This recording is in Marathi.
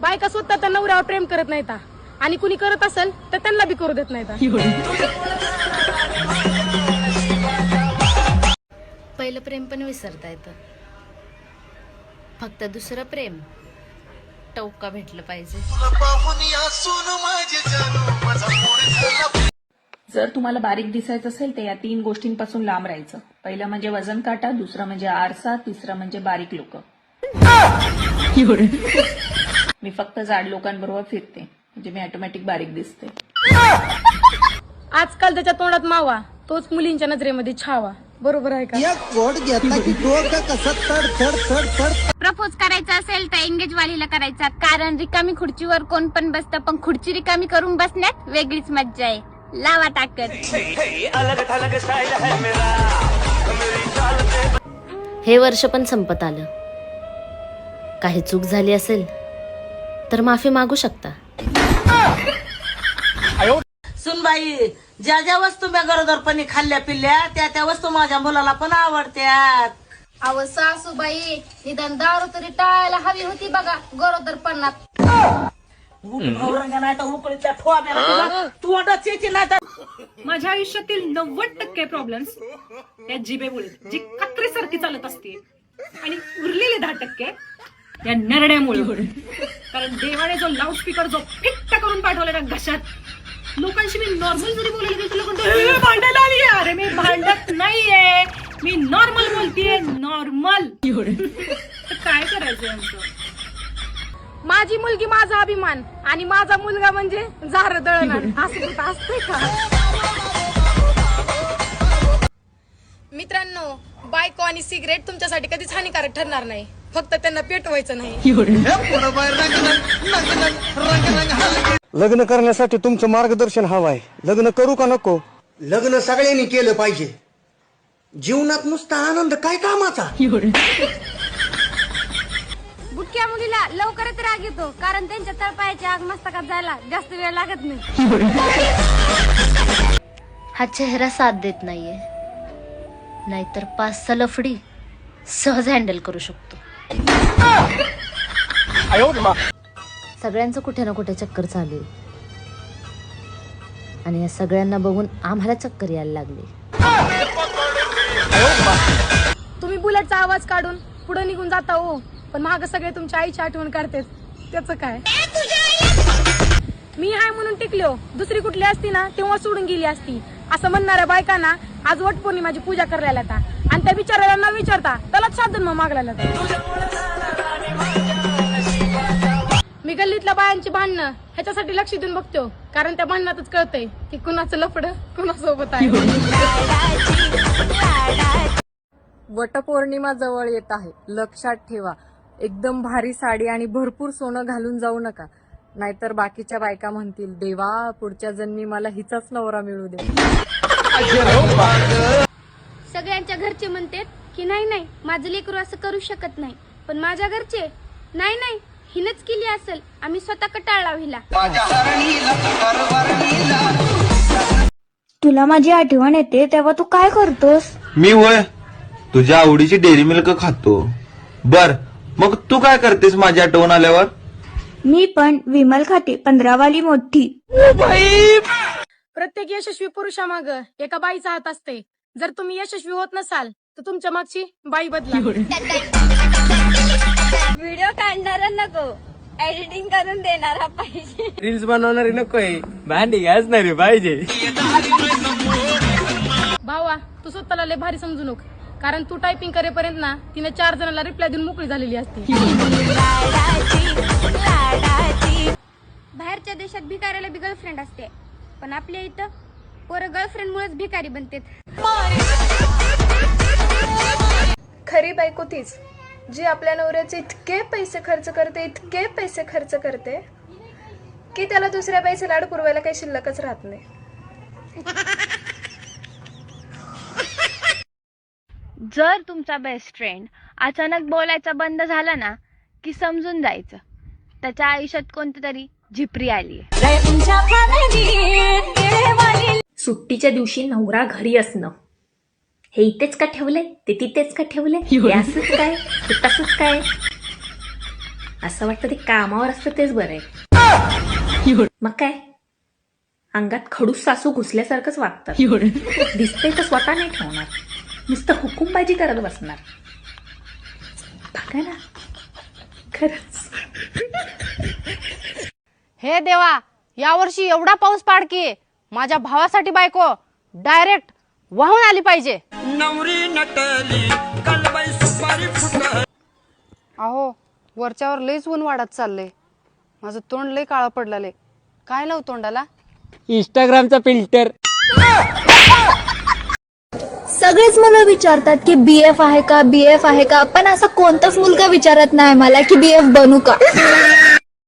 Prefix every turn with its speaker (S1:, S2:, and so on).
S1: बायका स्वतः त्या नवऱ्यावर प्रेम करत नाहीत. आणि कुणी करत असेल तर त्यांना बी करू देत नाहीत.
S2: पहिलं प्रेम पण विसरता येतं. फक्त दुसरं प्रेम टवका भेटलं पाहिजे.
S3: जर तुम्हाला बारीक दिसायचं असेल तर या तीन गोष्टींपासून लांब राहायचं. पहिलं म्हणजे वजन काटा दुसरं म्हणजे आरसा तिसरं म्हणजे बारीक लोक. मी फक्त जाड लोकांबरोबर फिरते. म्हणजे मी ऑटोमॅटिक बारीक दिसते.
S1: आजकाल त्याच्या तोंडात मावा. तोच मुलींच्या नजरेमध्ये छावा. बरोबर आहे का?
S4: प्रपोज करायचा असेल तर एंगेज वालीला करायचा. कारण रिकामी खुर्चीवर कोण पण बसतं पण खुर्ची रिकामी करून बसण्यात वेगळीच मज्जा आहे. लावा टाकत
S2: हे वर्ष पण संपत आलं. काही चूक झाली असेल? तर माफी मागू शकता.
S5: सुनबाई ज्या ज्या वस्तू मी गरोदरपणी खाल्ल्या पिल्ल्या त्या त्या वस्तू माझ्या मुलाला पण आवडत्यात.
S4: अव सासूबाई निदान दारू तरी टाळायला हवी होती बघा गरोदरपणात.
S5: औरंगा नाही तर उकळीच्या ठोब्याला तुला तोंडात यायची नाही तर
S6: माझ्या आयुष्यातील नव्वद टक्के प्रॉब्लेम्स या जिबेमुळे जी कत्रीसारखी चालत असते. आणि उरलेले दहा टक्के या नरड्यामुळे. कारण देवाने जो लाऊडस्पीकर जो फिट्ट करून पाठवला ना घशात लोकांशी मी नॉर्मल जरी बोलले तरी तुला कोणतं भांडायला आली अरे मी भांडत नाहीये. मी नॉर्मल बोलतीये नॉर्मल काय करायचंय आमचं?
S1: माझी मुलगी माझा अभिमान आणि माझा मुलगा म्हणजे झार दळणार. असं असतंय का? मित्रांनो बायको आणि सिगरेट तुमच्यासाठी कधीच हानिकारक ठरणार नाही. फक्त त्यांना पेटवायचं नाही.
S7: लग्न करण्यासाठी तुमचं मार्गदर्शन हवं आहे लग्न करू का नको?
S8: लग्न सगळ्यांनी केलं पाहिजे. जीवनात नुसता आनंद काय कामाचा?
S4: बुटक्या मुलीला लवकरच राग येतो कारण त्यांच्या तळपायाची आग मस्तकात जायला जास्त वेळ लागत नाही.
S2: हा चेहरा साथ देत नाहीये. नाहीतर पाच सलफडी सहज हँडल करू शकतो. सगळ्यांचं कुठे ना कुठे चक्कर चालू आहे. आणि या सगळ्यांना बघून आम्हाला चक्कर यायला लागली.
S1: तुम्ही बुलेटचा आवाज काढून पुढे निघून जाता हो. पण माग सगळे तुमच्या आईची आठवण काढतेत. त्याचं काय? मी हाय म्हणून टिकलो. दुसरी कुठली असती ना तेव्हा सोडून गेली असती. असं म्हणणाऱ्या बायकांना आज वट पौर्णिमाची पूजा करायला आणि त्या विचारायला न विचारता त्यालाच साधन मग मागला मी गल्लीतल्या बायांची भांडणं ह्याच्यासाठी लक्ष देऊन बघतो. कारण त्या भांडणातच कळतंय की कुणाचं लफड कुणासोबत आहे. वटपौर्णिमा जवळ येत आहे. लक्षात ठेवा एकदम भारी साडी आणि भरपूर सोनं घालून जाऊ नका. नाहीतर बाकीच्या बायका म्हणतील देवा पुढच्या जन्मी मला हिचाच नवरा मिळू दे.
S4: सगळ्यांच्या घरचे म्हणतात की नाही नाही माझं लेकरू असं करू शकत नाही. पण माझ्या घरचे नाही नाही हिनच केली असेल. आम्ही स्वतः कटाळला हिला
S9: तुला माझी आठवण येते तेव्हा तू काय करतोस?
S10: मी होय? तुझ्या आवडीची डेअरी मिल्क खातो. बर मग तू काय करतेस माझी आठवण आल्यावर?
S9: मी पण विमल खाते पंधरावाली मोठी.
S1: प्रत्येक यशस्वी पुरुषामाग एका बाईचा हात असते. जर तुम्ही यशस्वी होत नसाल तर तुमच्या मागची बाई बदला.
S4: नको. एडिटिंग करून देणारा पाहिजे.
S7: रील्स बनवणारी नकोय भांडी घासणारी पाहिजे.
S1: भावा तू स्वतःला लय भारी समजू नको. कारण तू टायपिंग करेपर्यंत ना तिने चार जणांना रिप्लाय देऊन मोकळी झालेली असते.
S4: बाहेरच्या देशात भिकाऱ्याला बी गर्लफ्रेंड असते. पण आपल्या इथं पोरं गर्लफ्रेंड मुळेच भिकारी बनतात.
S11: खरी बायको तीच. जी आपल्या नवऱ्याचे इतके पैसे खर्च करते इतके पैसे खर्च करते की त्याला दुसऱ्या पैसे लाड पुरवायला काही शिल्लकच राहत नाही.
S4: जर तुमचा बेस्ट फ्रेंड अचानक बोलायचा बंद झाला ना की समजून जायचं. त्याच्या आयुष्यात कोणती तरी झिपरी आली
S3: सुट्टीच्या दिवशी नवरा घरी असणं. हे इथेच का ठेवलंय? ते तिथेच का ठेवलंय? हे असंच काय? हे तसंच काय? असं वाटतं ते कामावर असतं तेच बरं आहे. मग काय? अंगात खडूस सासू घुसल्यासारखंच वागतात. दिसतंय तर स्वतः नाही ठेवणार. नुसतं हुकुमबाजी करत बसणार. बघा ना. खरंच.
S12: हे देवा यावर्षी एवढा पाऊस पाडकी माझ्या भावासाठी बायको डायरेक्ट वाहून आली पाहिजे. अहो वरच्यावर लयच ऊन वाढत चाललंय. माझं तोंड लय काळं पडलेलं काय लावू तोंडाला?
S7: इंस्टाग्रामचा फिल्टर
S5: सगळेच मुलं विचारतात की बीएफ आहे का बीएफ आहे का पण असा कोणताच मुलगा विचारत नाही मला की बीएफ बनू का?